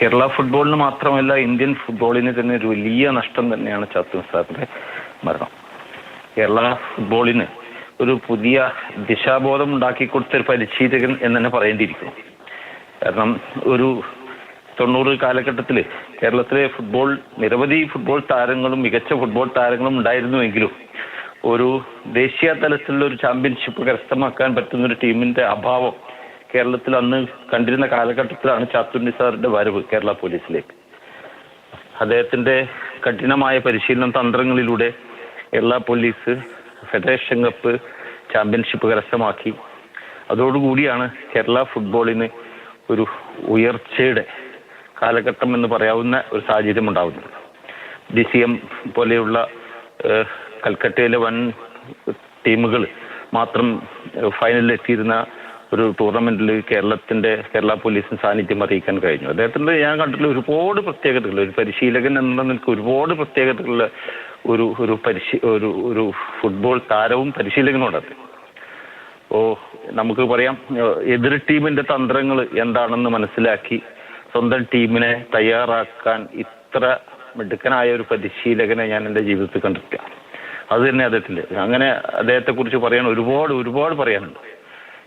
കേരള ഫുട്ബോളിന് മാത്രമല്ല ഇന്ത്യൻ ഫുട്ബോളിന് തന്നെ ഒരു വലിയ നഷ്ടം തന്നെയാണ് ചാത്തു സാറിന്റെ മരണം. കേരള ഫുട്ബോളിന് ഒരു പുതിയ ദിശാബോധം ഉണ്ടാക്കി കൊടുത്ത ഒരു പരിശീലകൻ എന്ന് തന്നെ പറയേണ്ടിയിരിക്കുന്നു. കാരണം ഒരു തൊണ്ണൂറ് കാലഘട്ടത്തിൽ കേരളത്തിലെ ഫുട്ബോൾ നിരവധി ഫുട്ബോൾ താരങ്ങളും മികച്ച ഫുട്ബോൾ താരങ്ങളും ഉണ്ടായിരുന്നുവെങ്കിലും ഒരു ദേശീയ തലത്തിലുള്ള ഒരു ചാമ്പ്യൻഷിപ്പ് കരസ്ഥമാക്കാൻ പറ്റുന്ന ഒരു ടീമിന്റെ അഭാവം കേരളത്തിൽ അന്ന് കണ്ടിരുന്ന കാലഘട്ടത്തിലാണ് ചാത്തുണ്ണി സാറിന്റെ വരവ് കേരള പോലീസിലേക്ക്. അദ്ദേഹത്തിന്റെ കഠിനമായ പരിശീലന തന്ത്രങ്ങളിലൂടെ Kerala police federation cup championship കരസ്ഥമാക്കി. അതോടുകൂടിയാണ് കേരള ഫുട്ബോളിന് ഒരു ഉയർച്ചയുടെ കാലഘട്ടം എന്ന് പറയാവുന്ന ഒരു സാഹചര്യം ഉണ്ടാവുന്നത്. ഡി സി എം പോലെയുള്ള കൽക്കട്ടയിലെ വൻ ടീമുകൾ മാത്രം ഫൈനലിൽ എത്തിയിരുന്ന ഒരു ടൂർണമെന്റിൽ കേരളത്തിന്റെ കേരള പോലീസിന് സാന്നിധ്യം അറിയിക്കാൻ കഴിഞ്ഞു. അദ്ദേഹത്തിന്റെ ഞാൻ കണ്ടിട്ടുള്ള ഒരുപാട് പ്രത്യേകതകൾ ഒരു പരിശീലകൻ എന്നുള്ള നിലയ്ക്ക് ഒരുപാട് പ്രത്യേകതകളുള്ള ഒരു ഒരു പരിശീ ഒരു ഒരു ഫുട്ബോൾ താരവും പരിശീലകനുണ്ട് ഓ നമുക്ക് പറയാം എതിർ ടീമിന്റെ തന്ത്രങ്ങൾ എന്താണെന്ന് മനസ്സിലാക്കി സ്വന്തം ടീമിനെ തയ്യാറാക്കാൻ ഇത്ര മിടുക്കനായ ഒരു പരിശീലകനെ ഞാൻ എന്റെ ജീവിതത്തിൽ കണ്ടിട്ടില്ല. അത് തന്നെ അദ്ദേഹത്തിന്റെ. അങ്ങനെ അദ്ദേഹത്തെ കുറിച്ച് പറയാൻ ഒരുപാട് ഒരുപാട് പറയാനുണ്ട്.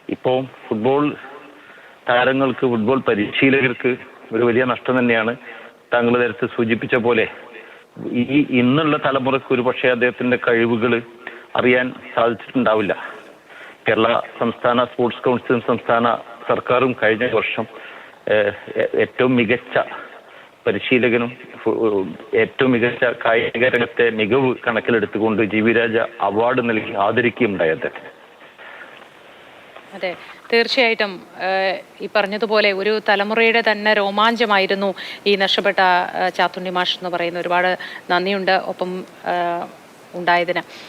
ഇപ്പോൾ ഫുട്ബോൾ താരങ്ങൾക്ക് ഫുട്ബോൾ പരിശീലകർക്ക് ഒരു വലിയ നഷ്ടം തന്നെയാണ് താങ്കൾ നേരത്തെ സൂചിപ്പിച്ച പോലെ. ഈ ഇന്നുള്ള തലമുറയ്ക്ക് ഒരു പക്ഷേ അദ്ദേഹത്തിന്റെ കഴിവുകൾ അറിയാൻ സാധിച്ചിട്ടുണ്ടാവില്ല. കേരള സംസ്ഥാന സ്പോർട്സ് കൗൺസിലും സംസ്ഥാന സർക്കാരും കഴിഞ്ഞ വർഷം ഏറ്റവും മികച്ച പരിശീലകനും ഏറ്റവും മികച്ച കായിക രംഗത്തെ മികവ് കണക്കിലെടുത്തുകൊണ്ട് ജി വി രാജ അവാർഡ് നൽകി ആദരിക്കുകയുണ്ടായി അദ്ദേഹത്തിന്. അതെ തീർച്ചയായിട്ടും ഈ പറഞ്ഞതുപോലെ ഒരു തലമുറയുടെ തന്നെ രോമാഞ്ചമായിരുന്നു ഈ നഷ്ടപ്പെട്ട ചാത്തുണ്ണി മാഷ് എന്ന് പറയുന്ന ഒരുപാട് നന്ദിയുണ്ട് ഒപ്പം ഉണ്ടായതിന്.